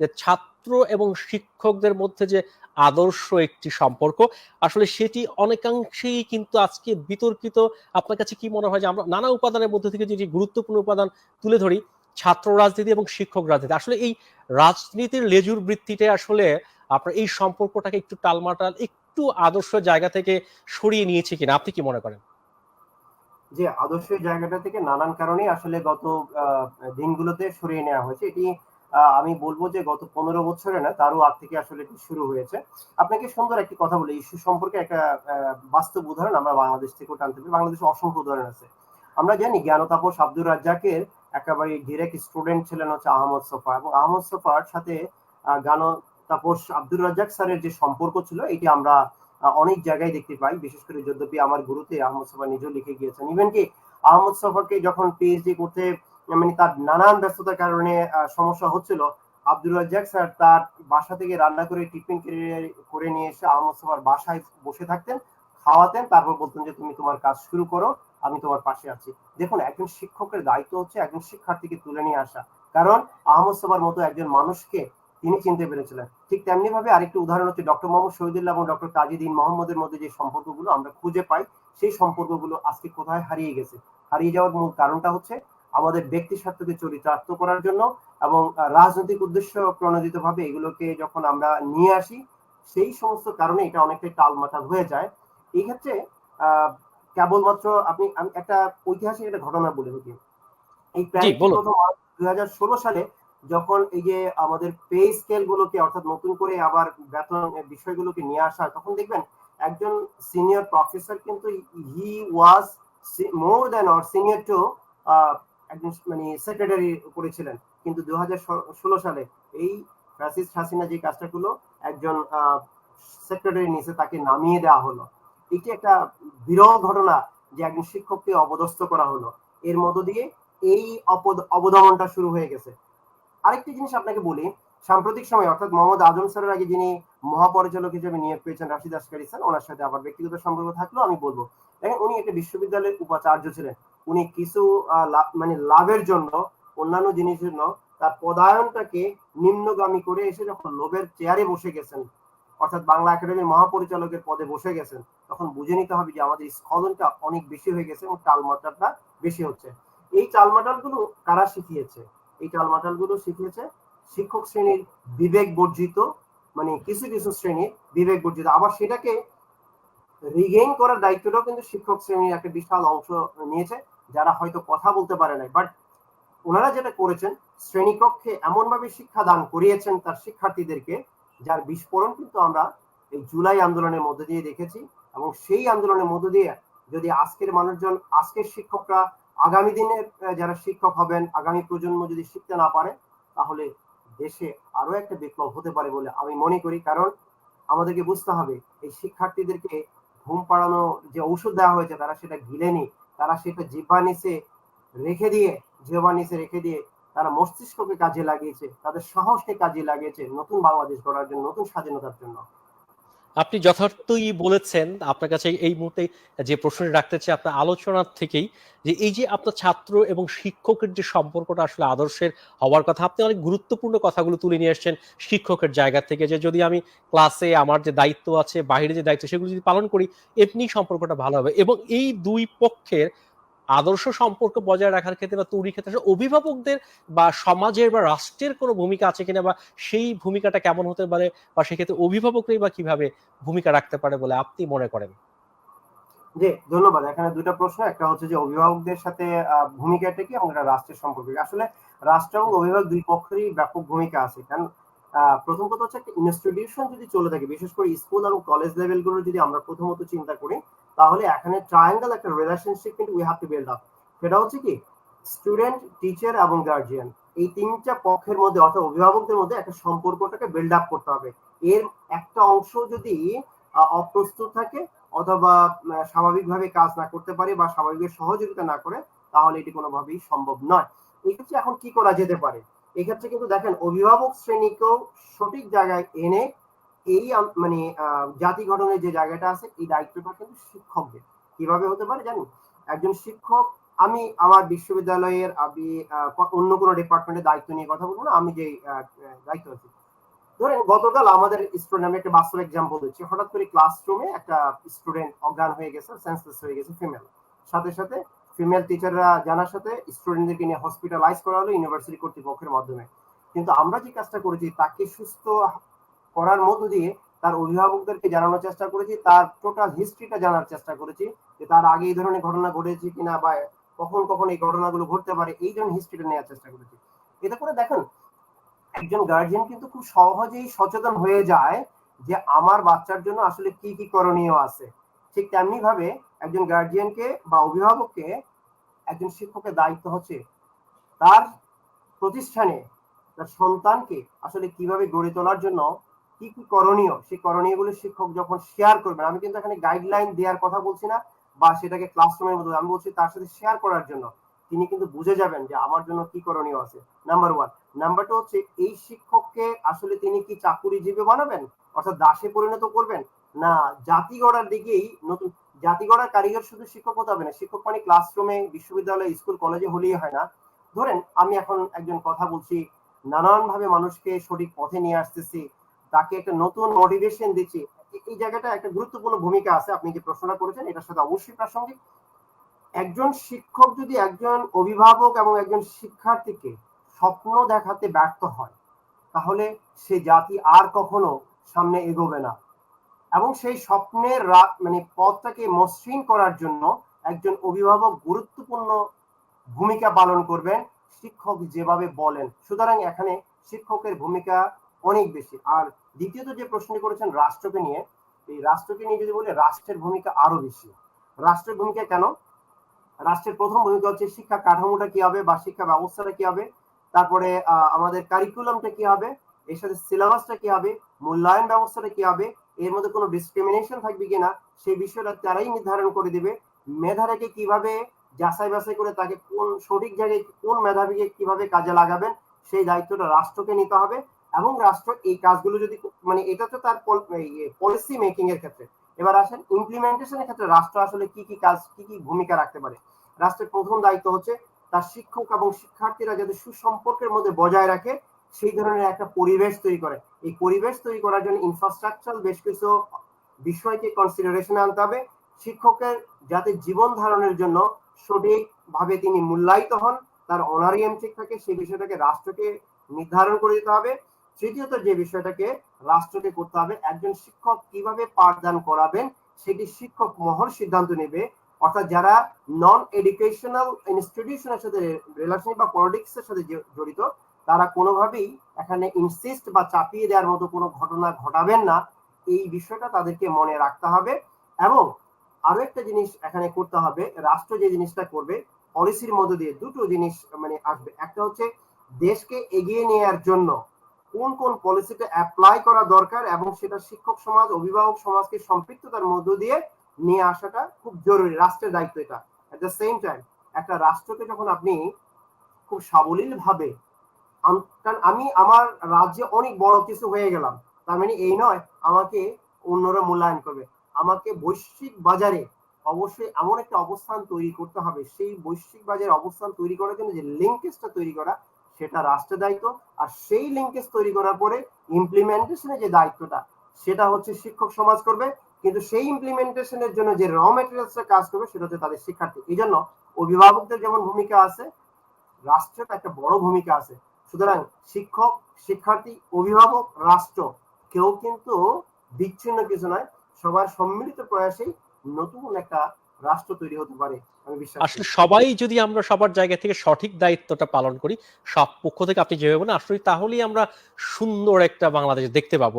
যে ছাত্র এবং শিক্ষকদের মধ্যে যে আদর্শ একটি সম্পর্ক, আসলে সেটি অনেকাংশেই কিন্তু আজকে বিতর্কিত। আপনার কাছে কি মনে হয় যে আমরা নানা উপাদানের মধ্যে থেকে যে গুরুত্বপূর্ণ উপাদান তুলে ধরি, ছাত্র রাজনীতি এবং শিক্ষক রাজনীতি, আসলে এই রাজনীতির লেজুর বৃত্তিতে আসলে আপনার এই সম্পর্কটাকে একটু টালমাটাল, একটু আদর্শ জায়গা থেকে সরিয়ে নিয়েছে কিনা, আপনি কি মনে করেন? যে আদর্শের জায়গাটা থেকে নানান কারণে আসলে গত দিনগুলোতে সরিয়ে নেওয়া হয়েছে। এটি আমি বলব যে গত পনেরো বছরে না তারও আগ থেকে আসলে শুরু হয়েছে। আপনাকে সুন্দর একটি কথা বলি ইস্যু সম্পর্কে একটা বাস্তব উদাহরণ আমরা বাংলাদেশ থেকেও টানতে পারি। বাংলাদেশে অসংখ্য উদাহরণ আছে। আমরা জানি জ্ঞানতাপস আব্দুর রাজ্জাকের একেবারে ডিরেক্ট স্টুডেন্ট ছিলেন হচ্ছে আহমদ সোফা এবং আহমদ সোফার সাথে জ্ঞান তাপস আব্দুর রাজ্জাক স্যারের যে সম্পর্ক ছিল, এটি আমরা অনেক জায়গায় দেখতে পাই। বিশেষ করে যদ্যপি আমার গুরুতে আহমদ সোফা নিজেও লিখে গিয়েছেন। ইভেন কি আহমদ সোফাকে যখন পিএইচডি করতে মানে তার নানান ব্যস্ততার কারণে সমস্যা হচ্ছিল। আব্দুর রাজ্জাক স্যার তার বাসা থেকে রান্না করে টিফিন করে নিয়ে এসে আহমদ বাসায় বসে থাকতেন, খাওয়াতেন, তারপর বলতেন যে, তুমি তোমার কাজ শুরু করো, আমি তোমার পাশে আছি। দেখুন, একজন শিক্ষকের দায়িত্ব হচ্ছে একজন শিক্ষার্থীকে তুলে নিয়ে আসা। কারণ আহমদ সোফার মতো একজন মানুষকে তিনি চিনতে পেরেছিলেন। ঠিক তেমনি ভাবে আরেকটি উদাহরণ হচ্ছে ডক্টর মোহাম্মদ শহীদুল্লাহ এবং ডক্টর তাজিদিন মোহাম্মদের মধ্যে যে সম্পর্কগুলো আমরা খুঁজে পাই, সেই সম্পর্কগুলো আজকে কোথায় হারিয়ে গেছে? হারিয়ে যাওয়ার মূল কারণটা হচ্ছে আমাদের ব্যক্তি স্বার্থকে চরিতার্থ করার জন্য এবং রাজনৈতিক উদ্দেশ্য প্রণোদিত ভাবে এগুলোকে যখন আমরা নিয়ে আসি সেই সমস্ত কারণে এটা অনেকটাই টালমাটাল হয়ে যায়। এই ক্ষেত্রে কেবলমাত্র আপনি আমি একটা ঐতিহাসিক একটা ঘটনা বলে থাকি। এই দুই হাজার ষোলো সালে যখন এই যে আমাদের পে স্কেল গুলোকে অর্থাৎ নতুন করে আবার বেতন বিষয়গুলোকে নিয়ে আসা তখন দেখবেন একজন সিনিয়র প্রফেসর কিন্তু he was more than or senior to মানে সেক্রেটারি করেছিলেন। কিন্তু দু সালে এই ফ্রান্সিস হাসিনা যে কাজটা করল, একজন সেক্রেটারি নিচে তাকে নামিয়ে দেওয়া হলো। এটি একটা বিরল ঘটনা যে একজন শিক্ষককে অবদস্থ করা হলো। এর মধ্য দিয়ে এই অবদমনটা শুরু হয়ে গেছে। আরেকটি জিনিস আপনাকে বলি, সাম্প্রতিক সময় অর্থাৎ মোহাম্মদ আজম স্যারের আগে যিনি মহাপরিচালক হিসেবে নিয়োগ পেয়েছেন রাশিদ আসকারি স্যার, ওনার সাথে আবার ব্যক্তিগত সম্পর্ক থাকলেও আমি বলব। দেখেন, উনি একটা বিশ্ববিদ্যালয়ের উপাচার্য ছিলেন। উনি কিছু মানে লাভের জন্য, অন্যান্য জিনিসের জন্য তার পদায়নটাকে নিম্নগামী করে এসে যখন লোভের চেয়ারে বসে গেছেন, অর্থাৎ বাংলা একাডেমির মহাপরিচালকের পদে বসে গেছেন, তখন বুঝে নিতে হবে যে আমাদের স্খলনটা অনেক বেশি হয়ে গেছে এবং টালমাটালটা বেশি হচ্ছে। এই টালমাটালগুলো কারা শিখিয়েছে? এই টালমাটালগুলো শিখিয়েছে শিক্ষক শ্রেণির বিবেক বর্জিত মানে কিছু কিছু শ্রেণির বিবেক বর্জিত আবার সেটাকে রিগেইন করার দায়িত্বটাও কিন্তু শিক্ষক শ্রেণির একটা বিশাল অংশ নিয়েছে। যারা হয়তো কথা বলতে পারে নাই বাট ওনারা যেটা করেছেন, শ্রেণীকক্ষে এমনভাবে শিক্ষা দান করিয়েছেন তার শিক্ষার্থীদেরকে, যার বিস্ফোরণ কিন্তু আমরা এই জুলাই আন্দোলনের মধ্যে দিয়ে দেখেছি এবং সেই আন্দোলনের মধ্য দিয়ে যদি আজকের মানুষজন, আজকের শিক্ষকরা আগামী দিনের যারা শিক্ষক হবেন, আগামী প্রজন্ম যদি শিখতে না পারে, তাহলে দেশে আরও একটা বিপ্লব হতে পারে বলে আমি মনে করি। কারণ আমাদেরকে বুঝতে হবে, এই শিক্ষার্থীদেরকে ঘুম পাড়ানো যে ঔষধ দেওয়া হয়েছে, তারা সেটা গিলেনি। তারা সেটা জিব্বা নিচে রেখে দিয়ে, জিহ্বা নিচে রেখে দিয়ে তারা মস্তিষ্ককে কাজে লাগিয়েছে, তাদের সাহসকে কাজে লাগিয়েছে নতুন বাংলাদেশ গড়ার জন্য, নতুন স্বাধীনতার জন্য। আপনি যথার্থই বলেছেন আপনার কাছে এই মুহূর্তে যে প্রশ্নটি রাখতে চাই, আপনার আলোচনার থেকেই, যে এই যে আপনার ছাত্র এবং শিক্ষকের যে সম্পর্কটা আসলে আদর্শের হওয়ার কথা, আপনি অনেক গুরুত্বপূর্ণ কথাগুলো তুলে নিয়ে এসছেন শিক্ষকের জায়গা থেকে, যে যদি আমি ক্লাসে আমার যে দায়িত্ব আছে, বাইরে যে দায়িত্ব, সেগুলো যদি পালন করি, এমনি সম্পর্কটা ভালো হবে। এবং এই দুই পক্ষের আদর্শ সম্পর্ক বজায় রাখার ক্ষেত্রে বা তৈরির ক্ষেত্রে অভিভাবকদের বা সমাজের বা রাষ্ট্রের কোনো ভূমিকা আছে কিনা বা সেই ভূমিকাটা কেমন হতে পারে বা সেক্ষেত্রে অভিভাবকরাই বা কীভাবে ভূমিকা রাখতে পারে বলে আপনি মনে করেন? জি ধন্যবাদ। এখানে দুটো প্রশ্ন। একটা হচ্ছে যে অভিভাবকদের সাথে ভূমিকাটা কি এবং রাষ্ট্রের সম্পর্কে? আসলে রাষ্ট্র এবং অভিভাবক দুই পক্ষেরই ব্যাপক ভূমিকা আছে। কারণ প্রথম কথা হচ্ছে একটা ইনস্টিটিউশন যদি চলে থাকে বিশেষ করে স্কুল এবং কলেজ লেভেলগুলো যদি আমরা প্রথমত চিন্তা করি তাহলে এখানে ট্রায়াঙ্গেল একটা রিলেশনশিপ কিন্তু we have to build up সেটা হচ্ছে কি স্টুডেন্ট টিচার এবং গার্জিয়ান এই তিনটা পক্ষের মধ্যে অর্থাৎ অভিভাবকদের মধ্যে একটা সম্পর্কটাকে বিল্ড আপ করতে হবে। এর একটা অংশ যদি অপ্রস্তুত থাকে অথবা স্বাভাবিকভাবে কাজ না করতে পারে বা স্বাভাবিক সহযোগিতা না করে, তাহলে এটি কোনোভাবেই সম্ভব নয়। এক্ষেত্রে এখন কি করা যেতে পারে? এক্ষেত্রে কিন্তু দেখেন, অভিভাবক শ্রেণীকেও সঠিক জায়গায় এনে এই মানে জাতি গঠনের যে জায়গাটা আছে, এই দায়িত্বটা কিন্তু শিক্ষকদের। কীভাবে হতে পারে জানি একজন শিক্ষক, আমি আমার বিশ্ববিদ্যালয়ের, আমি অন্য কোনো ডিপার্টমেন্টের দায়িত্ব নিয়ে কথা বলব না, আমি যে দায়িত্ব আছি। ধরেন, গতকাল আমাদের স্টুডেন্ট আমি একটা বাস্তব এক্সাম্পল দিচ্ছি। হঠাৎ করে ক্লাসরুমে একটা স্টুডেন্ট অজ্ঞান হয়ে গেছে সেন্সলেস হয়ে গেছে ফিমেল সাথে সাথে ফিমেল টিচাররা জানার সাথে স্টুডেন্টদেরকে নিয়ে হসপিটালাইজ করা হলো ইউনিভার্সিটি কর্তৃপক্ষের মাধ্যমে। কিন্তু আমরা যে কাজটা করেছি, তাকে সুস্থ করার মধ্য দিয়ে তার অভিভাবকদেরকে জানানোর চেষ্টা করেছি, তার টোটাল হিস্ট্রিটা জানার চেষ্টা করেছি যে তার আগে এই ধরনের ঘটনা ঘটেছে কিনা বা কখন কখন এই ঘটনাগুলো ঘটতে পারে, এই ধরনের হিস্ট্রিটা নেওয়ার চেষ্টা করেছি। এতে করে দেখেন, একজন গার্জিয়ান কিন্তু খুব সহজেই সচেতন হয়ে যায় যে আমার বাচ্চার জন্য আসলে কি কি করণীয় আছে। ঠিক তেমনি ভাবে একজন গার্জিয়ানকে বা অভিভাবককে একজন শিক্ষকের দায়িত্ব হচ্ছে তার প্রতিষ্ঠানে তার সন্তানকে আসলে কীভাবে গড়ে তোলার জন্য কি কি করণীয়? সেই করণীয়গুলো শিক্ষক যখন শেয়ার করবেন, আমি কিন্তু এখানে গাইডলাইন দেওয়ার কথা বলছি না, বা সেটাকে ক্লাসরুমের মধ্যে আমি বলছি তার সাথে শেয়ার করার জন্য। তিনি কিন্তু বুঝে যাবেন যে আমার জন্য কি করণীয় আছে। নাম্বার ওয়ান নাম্বার টু হচ্ছে, এই শিক্ষককে আসলে তিনি কি চাকুরিজীবী বানাবেন? অর্থাৎ দাসে পরিণত করবেন? না, জাতি গড়ার দিকেই নতুন, জাতি গড়ার কারিগর শুধু শিক্ষক হতে হবে না। শিক্ষক মানে ক্লাসরুমে বিশ্ববিদ্যালয় স্কুল কলেজে হলেই হয় না। ধরেন, আমি এখন একজন কথা বলছি নানান ভাবে মানুষকে সঠিক পথে নিয়ে আসতেছি তাকে একটা নতুন মোটিভেশন দিচ্ছি। এই জায়গাটা একটা গুরুত্বপূর্ণ ভূমিকা আছে, আপনি যে প্রশ্নটা করেছেন, এটার সাথে অবশ্যই প্রাসঙ্গিক। একজন শিক্ষক যদি একজন অভিভাবক এবং একজন শিক্ষার্থীকে স্বপ্ন দেখাতে ব্যর্থ হয়, তাহলে সে জাতি আর কখনো সামনে এগোবে না। এবং সেই স্বপ্নের মানে পথটাকে মসৃণ করার জন্য একজন অভিভাবক গুরুত্বপূর্ণ ভূমিকা পালন করবেন, শিক্ষক যেভাবে বলেন। সুতরাং এখানে শিক্ষকের ভূমিকা অনেক বেশি। আর দ্বিতীয়ত যে প্রশ্নটি করেছেন রাষ্ট্রকে নিয়ে, এই রাষ্ট্রকে নিয়ে যদি বলি, রাষ্ট্রের ভূমিকা আরও বেশি। রাষ্ট্রের ভূমিকা কেন? রাষ্ট্রের প্রথম ভূমিকা হচ্ছে শিক্ষা কাঠামোটা কি হবে বা শিক্ষা ব্যবস্থাটা কি হবে? তারপরে আমাদের কারিকুলামটা কি হবে? এর সাথে সিলেবাসটা কি হবে? মূল্যায়ন ব্যবস্থাটা কি হবে? এর মধ্যে কোনো ডিসক্রিমিনেশন থাকবে কিনা? সেই বিষয়টা তারাই নির্ধারণ করে দিবে। মেধাটাকে কীভাবে যাচাই বাছাই করে তাকে কোন সঠিক জায়গায় কোন মেধাবীকে কীভাবে কাজে লাগাবেন, সেই দায়িত্বটা রাষ্ট্রকে নিতে হবে। এবং রাষ্ট্র এই কাজগুলো যদি মানে এটা তো তার পলিসি মেকিং এর ক্ষেত্রে। এবার আসেন ইমপ্লিমেন্টেশনের ক্ষেত্রে রাষ্ট্র আসলে কি কি কাজ, কি কি ভূমিকা রাখতে পারে? রাষ্ট্রের প্রথম দায়িত্ব হচ্ছে তার শিক্ষক এবং শিক্ষার্থীরা যাতে সুসম্পর্কের মধ্যে বজায় রাখে, সেই ধরনের একটা পরিবেশ তৈরি করে। এই পরিবেশ তৈরি করার জন্য ইনফ্রাস্ট্রাকচার বেশ কিছু বিষয়কে কনসিডারেশনে আনতে হবে। শিক্ষকের যাতে জীবন ধারণের জন্য সঠিকভাবে তিনি মূল্যায়িত হন, তার অনারিয়াম ঠিক থাকে, সেই বিষয়টাকে রাষ্ট্রকে নির্ধারণ করে দিতে হবে। তৃতীয়ত যে বিষয়টাকে রাষ্ট্রকে করতে হবে, একজন শিক্ষক কীভাবে পাঠদান করাবেন, সেটি শিক্ষক মহল সিদ্ধান্ত নেবে। অর্থাৎ যারা নন এডুকেশনাল ইনস্টিটিউশনের সাথে রিলেশন বা পলিটিক্স এর সাথে জড়িত, তারা কোনোভাবেই এখানে ইনসিস্ট বা চাপিয়ে দেওয়ার মতো কোনো ঘটনা ঘটাবেন না। এই বিষয়টা তাদেরকে মনে রাখতে হবে। এবং আরও একটা জিনিস এখানে করতে হবে, রাষ্ট্র যে জিনিসটা করবে পলিসির মধ্য দিয়ে দুটো জিনিস মানে আসবে। একটা হচ্ছে দেশকে এগিয়ে নেওয়ার জন্য কোন কোন পলিসিটা অ্যাপ্লাই করা দরকার এবং সেটা শিক্ষক সমাজ, অভিভাবক সমাজকে সম্পৃক্ততার মধ্য দিয়ে নিয়ে আসাটা খুব জরুরি, রাষ্ট্রের দায়িত্ব এটা। এট দ্য সেম টাইম একটা রাষ্ট্রকে যখন আপনি খুব সাবলীল ভাবে কারণ আমি আমার রাজ্যে অনেক বড় কিছু হয়ে গেলাম, তার মানে এই নয়, আমাকে অন্যরা মূল্যায়ন করবে। আমাকে বৈশ্বিক বাজারে অবশ্যই এমন একটা অবস্থান তৈরি করতে হবে, সেই বৈশ্বিক বাজারে অবস্থান তৈরি করার জন্য যে লিঙ্কেজটা তৈরি করা সেটা রাষ্ট্রের দায়িত্ব, আর সেই লিঙ্কেজ তৈরি করার পরে ইমপ্লিমেন্টেশনের যে দায়িত্বটা, সেটা হচ্ছে শিক্ষক সমাজ করবে, কিন্তু সেই ইমপ্লিমেন্টেশনের জন্য যে র মেটেরিয়ালসটা কাজ করবে, সেটা হচ্ছে তাদের শিক্ষার্থী। এই জন্য অভিভাবকদের যেমন ভূমিকা আছে, রাষ্ট্রের একটা বড় ভূমিকা আছে। সুতরাং শিক্ষক, শিক্ষার্থী, অভিভাবক, রাষ্ট্র, কেউ কিন্তু বিচ্ছিন্ন কিছু নয়, সবার সম্মিলিত প্রয়াসেই নতুন একটা রাষ্ট্র তৈরি হতে পারে আমি বিশ্বাস আসলে সবাই যদি আমরা সবার জায়গা থেকে সঠিক দায়িত্বটা পালন করি সব পক্ষ থেকে আপনি যেভাবে বলেন আসলে তাহলেই আমরা সুন্দর একটা বাংলাদেশ দেখতে পাবো।